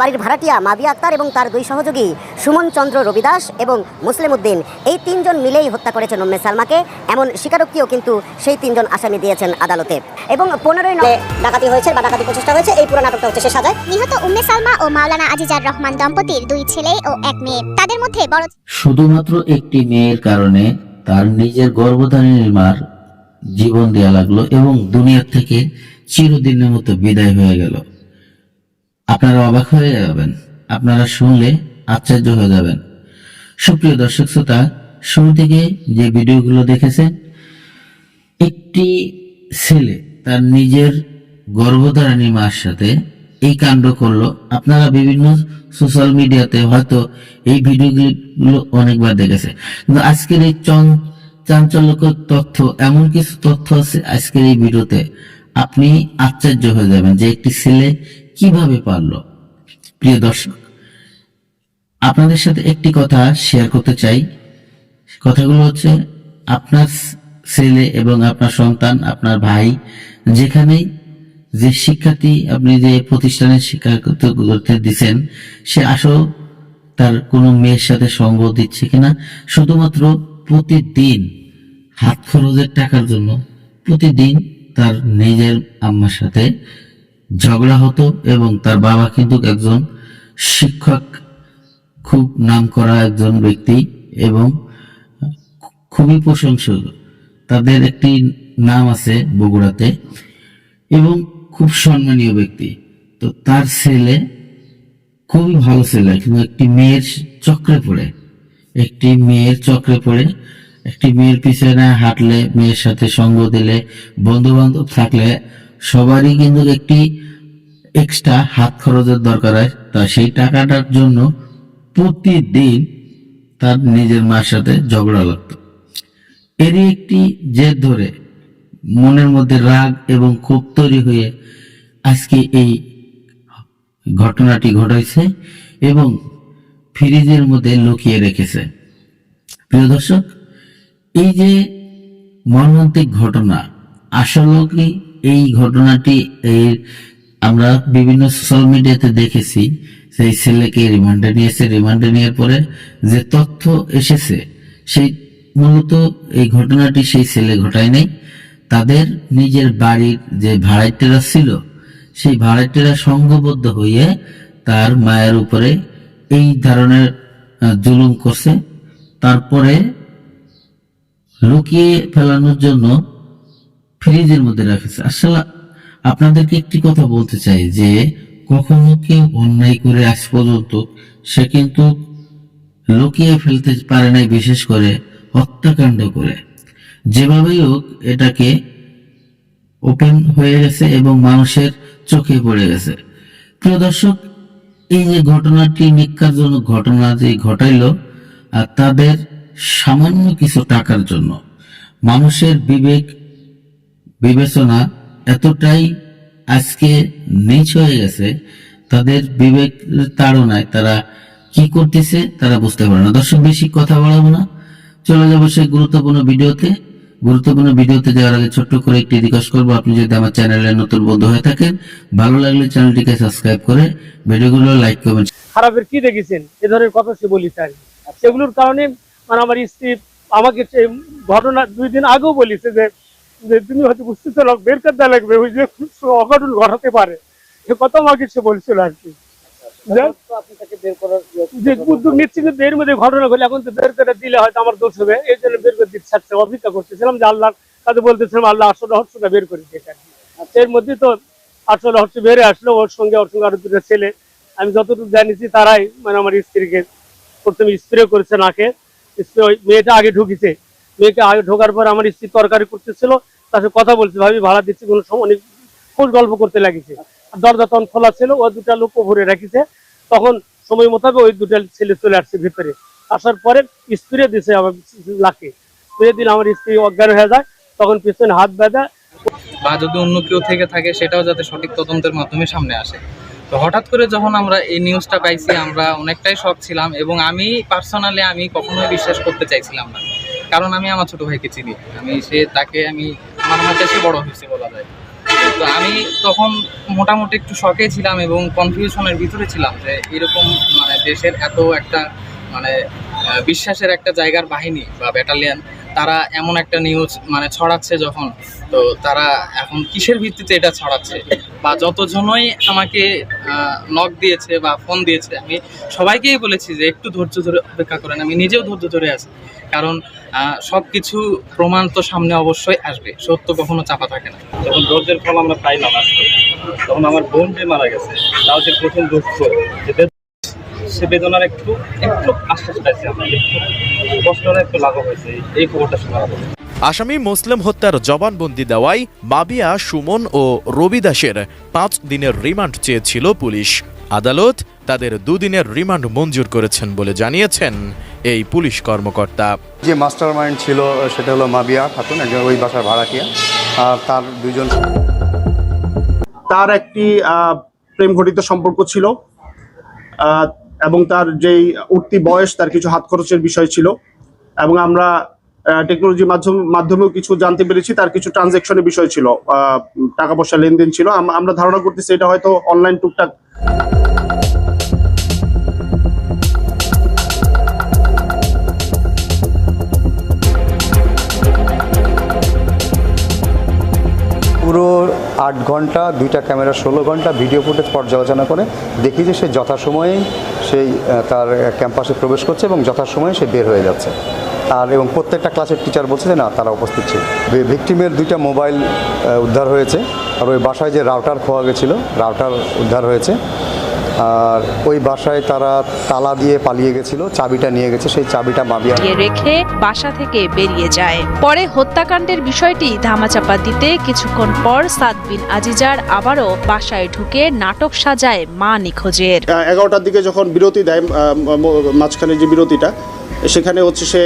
বাড়ির ভাড়াটিয়া মাবিয়া আক্তার এবং তার দুই সহযোগী সুমন চন্দ্র রবিদাস এবং মুসলিম উদ্দিন এই তিনজন মিলেই হত্যা করেছেন উম্মে সালমাকে। এমন স্বীকারোক্তিও কিন্তু সেই তিনজন আসামি দিয়েছেন আদালতে। এবং পনেরোই ডাকাতি হয়েছে বা ডাকাতি প্রচেষ্টা হয়েছে এই পুরো নাটকটা হচ্ছে শেষ সাজায়। নিহত উম্মে সালমা ও মাওলানা আজিজার রহমান দম্পতির দুই ছেলে ও এক মেয়ে। তাদের মধ্যে বড় শুধুমাত্র একটি মেয়ের কারণে তার নিজের গর্ভধারিণীর মার জীবন দেয়া লাগল এবং দুনিয়ার থেকে চিরদিনের মতো বিদায় হয়ে গেল। আপনারা অবাক হয়ে যাবেন। আপনারা শুনলে আশ্চর্য হয়ে যাবেন। সুপ্রিয় দর্শক শ্রোতা, শুরু থেকে যে ভিডিওগুলো দেখেছেন একটি ছেলে তার নিজের গর্ভধারণী মার সাথে এই কাণ্ড করল। আপনারা বিভিন্ন সোশ্যাল মিডিয়াতে হয়তো এই ভিডিওগুলো অনেকবার দেখেছে। কিন্তু আজকের এই চন চাঞ্চল্যকর তথ্য, এমন কিছু তথ্য আছে আজকের এই ভিডিওতে। আপনি আশ্চর্য হয়ে যাবেন যে একটি ছেলে কীভাবে পারল? প্রিয় দর্শক, আপনাদের সাথে একটি কথা শেয়ার করতে চাই। কথাগুলো হচ্ছে, আপনার ছেলে এবং আপনার সন্তান, আপনার ভাই, যেখানেই যে শিক্ষার্থী আপনি যে প্রতিষ্ঠানের শিক্ষা করতে দিচ্ছেন, সে আসলে তার কোনো মেয়ের সাথে সঙ্গ দিচ্ছে কিনা? শুধুমাত্র প্রতিদিন হাত খরচের টাকার জন্য, প্রতিদিন তার নিজের আম্মার সাথে ঝগড়া হতো এবং তার বাবা কিন্তু একজন শিক্ষক, খুব নাম করা একজন ব্যক্তি এবং খুবই প্রশংসক। তাদের একটি নাম আছে বগুড়াতে এবং খুব সম্মানীয় ব্যক্তি। তো তার ছেলে খুবই ভালো ছেলে, কিন্তু একটি মেয়ের চক্রে পড়ে। একটি মেয়ের চক্রে পড়ে, একটি মেয়ের পিছনে হাঁটলে, মেয়ের সাথে সঙ্গ দিলে বন্ধু বান্ধব থাকলে সবারই কিন্তু একটি এক্সট্রা হাত খরচের দরকার হয়। তা সেই টাকাটার জন্য প্রতিদিন তার নিজের মার সাথে ঝগড়া লাগতো। এরই একটি জেদ ধরে মনের মধ্যে রাগ এবং ক্ষোভ তৈরি হয়ে আজকে এই ঘটনাটি ঘটাইছে এবং ফ্রিজের মধ্যে লুকিয়ে রেখেছে। প্রিয় দর্শক, এই যে মর্মান্তিক ঘটনা, আসলে কি এই ঘটনাটি এই আমরা বিভিন্ন সোশ্যাল মিডিয়াতে দেখেছি। সেই ছেলেকে রিমান্ডে নিয়েছে। রিমান্ডে নেওয়ার পরে যে তথ্য এসেছে, সেই মূলত এই ঘটনাটি সেই ছেলে ঘটায় নাই। তাদের নিজের বাড়ির যে ভাড়াইটেরা ছিল, সেই ভাড়াইটেরা সংঘবদ্ধ হয়ে তার মায়ের উপরে এই ধরনের জুলুম করছে। তারপরে লুকিয়ে ফেলানোর জন্য ফ্রিজের মধ্যে রাখেছে। আসলে আপনাদেরকে একটি কথা বলতে চাই যে, কখনো কেউ অন্যায় করে আজ পর্যন্ত সে কিন্তু লুকিয়ে ফেলতে পারে নাই, বিশেষ করে হত্যাকাণ্ড করে। যেভাবেই হোক, এটাকে ওপেন হয়ে গেছে এবং মানুষের চোখে পড়ে গেছে। প্রিয় দর্শক, এই যে ঘটনাটি নিকারজনক ঘটনা যে ঘটাইলো, আর তাদের সামান্য কিছু টাকার জন্য, মানুষের বিবেক বিবেচনা এতটাই আজকে নিচ হয়ে গেছে, তাদের বিবেক তাড়নায় তারা কি করতেছে তারা বুঝতে পারে না। দর্শক, বেশি কথা বলাবো না। চলে যাব সেই গুরুত্বপূর্ণ ভিডিওতে। গুরুত্বপূর্ণ ভিডিওতে যাওয়ার আগে ছোট্ট করে একটি রিকোয়েস্ট করব। আপনি যদি আমার চ্যানেলে নতুন বন্ধু হয়ে থাকেন, ভালো লাগলে চ্যানেলটিকে সাবস্ক্রাইব করে ভিডিওগুলো লাইক করবেন খারাপের কি দেখেছেন? এ ধরনের কথা সে বলিছে আর সেগুলোর কারণে মানে আমার স্ত্রী আমাকে ঘটনা দুই দিন আগেও বলিছে যে যে তুমি হয়তো বুঝতে লোক বের করতে লাগবে, ওই যে অঘটন ঘটাতে পারে। সে কথা আমাকে সে বলছিল আর কি। এর মধ্যে ঘটনা এখন তো বের করে দিলে হয়তো আমার দোষ হবে। এই জন্য বের করে অপেক্ষা যে আল্লাহ কাছে বলতেছিলাম আল্লাহ আসলে বের করে কি। এর মধ্যে তো আসলে আসলো। ওর সঙ্গে ওর সঙ্গে আরও দুটো ছেলে। আমি যতটুকু জানিছি তারাই মানে আমার স্ত্রীকে প্রথমে স্প্রে করেছে নাকে। ওই মেয়েটা আগে ঢুকিছে। মেয়েকে আগে ঢোকার পর আমার স্ত্রী তরকারি করতেছিল তার সাথে কথা বলছে, ভাবি, ভাড়া দিচ্ছি, কোনো সময় অনেক খোঁজ গল্প করতে লাগিছে। দরজা তখন খোলা ছিল ও দুটা লোক ভরে রাখিছে। তখন সময় মোতাবেক ওই দুটা ছেলে চলে আসছে ভিতরে। আসার পরে স্প্রে দিছে আমার লাকে। স্প্রে দিলে আমার স্ত্রী অজ্ঞান হয়ে যায়, তখন পিছনে হাত বেঁধা। বা যদি অন্য কেউ থেকে থাকে, সেটাও যাতে সঠিক তদন্তের মাধ্যমে সামনে আসে। তো হঠাৎ করে যখন আমরা এই নিউজটা পাইছি, আমরা অনেকটাই শখ ছিলাম এবং আমি পার্সোনালি আমি কখনোই বিশ্বাস করতে চাইছিলাম না। কারণ আমি আমার ছোট ভাইকে চিনি। আমি, সে, তাকে আমি, আমার আমার সে বড় হয়েছে বলা যায়। তো আমি তখন মোটামুটি একটু শখে ছিলাম এবং কনফিউশনের ভিতরে ছিলাম যে এরকম মানে দেশের এত একটা মানে বিশ্বাসের একটা জায়গার বাহিনী বা ব্যাটালিয়ান তারা এমন একটা নিউজ মানে ছড়াচ্ছে যখন, তো তারা এখন কিসের ভিত্তিতে এটা ছড়াচ্ছে? বা যতজনই আমাকে নক দিয়েছে বা ফোন দিয়েছে, আমি সবাইকেই বলেছি যে একটু ধৈর্য ধরে অপেক্ষা করেন, আমি নিজেও ধৈর্য ধরে আছি। কারণ সব কিছু প্রমাণ তো সামনে অবশ্যই আসবে, সত্য কখনো চাপা থাকে না। যখন ধৈর্যের ফল আমরা পাইলাম আজকে, তখন আমার বোন যে মারা গেছে, তাও যে প্রথম দুঃখ সে বেদনার একটু একটু আশ্বাস পাইছি আমরা একটু কষ্টটা একটু লাঘব হয়েছে এই- খবরটা শোনার পরে আসামি মুসলিম হত্যার জবানবন্দি দেওয়ায় মাবিয়া সুমন ও রবি দাসের পাঁচ দিনের রিমান্ড চেয়েছিল পুলিশ। আদালত তাদের দুদিনের রিমান্ড মঞ্জুর করেছেন বলে জানিয়েছেন এই পুলিশ কর্মকর্তা। যে মাস্টার মাইন্ড ছিল সেটা হলো মাবিয়া খাতুন একজন ওই বাসার ভাড়াটিয়া। আর তার দুজন তার একটি আহ, প্রেম ঘটিত সম্পর্ক ছিল। এবং তার যেই উঠতি বয়স, তার কিছু হাত খরচের বিষয় ছিল। এবং আমরা টেকনোলজির মাধ্যম মাধ্যমেও কিছু জানতে পেরেছি, তার কিছু ট্রানজেকশনের বিষয় ছিল। টাকা পয়সা লেনদেন ছিল। আমরা ধারণা করতেছি এটা হয়তো অনলাইন টুকটাক আট ঘণ্টা, দুইটা ক্যামেরা ষোলো ঘণ্টা, ভিডিও ফুটেজ পর্যালোচনা করে দেখি যে সে যথাসময়ে সেই তার ক্যাম্পাসে প্রবেশ করছে এবং যথাসময়ে সে বের হয়ে যাচ্ছে। আর এবং প্রত্যেকটা ক্লাসের টিচার বলছে যে, না, তারা উপস্থিত ছিল। ভিক্টিমের দুইটা মোবাইল উদ্ধার হয়েছে। আর ওই বাসায় যে রাউটার খোয়া গেছিল, রাউটার উদ্ধার হয়েছে। আর ওই বাসায় তারা তালা দিয়ে পালিয়ে গেছিল চাবিটা নিয়ে গেছে সেই চাবিটা মাবিয়া রেখে বাসা থেকে বেরিয়ে যায়। পরে হত্যাকাণ্ডের বিষয়টি ধামাচাপা দিতে কিছুক্ষণ পর সাদ বিন আজিজার আবারও বাসায় ঢুকে নাটক সাজায় মা নিখোঁজের। এগারোটার দিকে যখন বিরতি দেয় মাঝখানে যে বিরতিটা সেখানে হচ্ছে সে